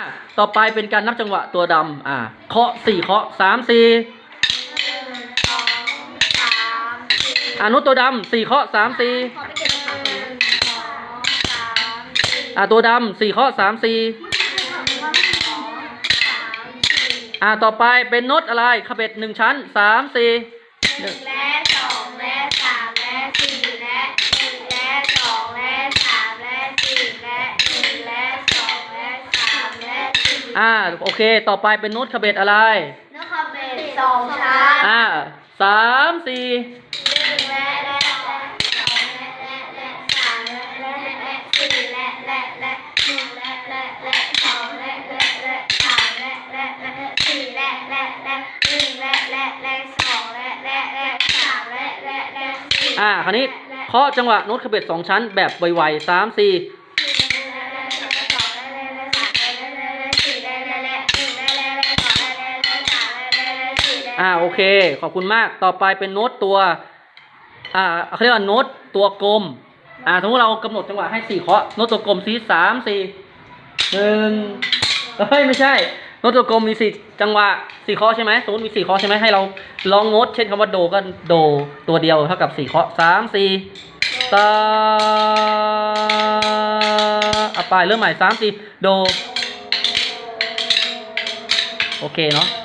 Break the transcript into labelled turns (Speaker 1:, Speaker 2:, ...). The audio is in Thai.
Speaker 1: อะต่อไปเป็นการนับจังหวะตัวดำอ่าเคาะสี่เคาะสามสี่อ่านุตตัวดำสี่เคาะสามสี่อ่าตัวดำสี่เคาะสามสี่อ่าต่อไปเป็นนุตอะไรขบเบ็ดหนึ่งชั้นสามสี่
Speaker 2: หนึ่งและสองและสามและสี่และหนึ่งและสองและสามและสี่และหนึ่งและสองและสามและสี่
Speaker 1: อ่าโอเค ต่อไปเป็นนุตขบเบ็ดอะไร
Speaker 2: นกขบเป็นสองชั้น
Speaker 1: อ่าสามสี่
Speaker 2: หนึ่งและและและสองและและและสามและและและสี่และและและหนึ่งและและและสองและและและสามและและและสี่และและและหนึ่งและและและสองและและและสามและและและสี่
Speaker 1: อ่าคราวนี้เคาะจังหวะนุตขบเบ็ดสองชั้นแบบไวๆสามสี่ อ่าโอเค ขอบคุณมากต่อไปเป็นโน้ตตัวอ่าเขาเรียกว่าโน้ตตัวกลมอ่าสมมติเรากำหนดจังหวะให้สี่เคาะโน้ตตัวกลมสีสามสี่หนึ่งเฮ้ยไม่ใช่โน้ตตัวกลมมีสี่จังหวะสี่เคาะใช่ไหมสมมติมีสี่เคาะใช่ไหมให้เราลองโน้ตเช่นคำว่าโดก็โดตัวเดียวเท่ากับสี่เคาะสามสี่ตาอะไปเริ่มใหม่สามสี่โด โอเคเนาะ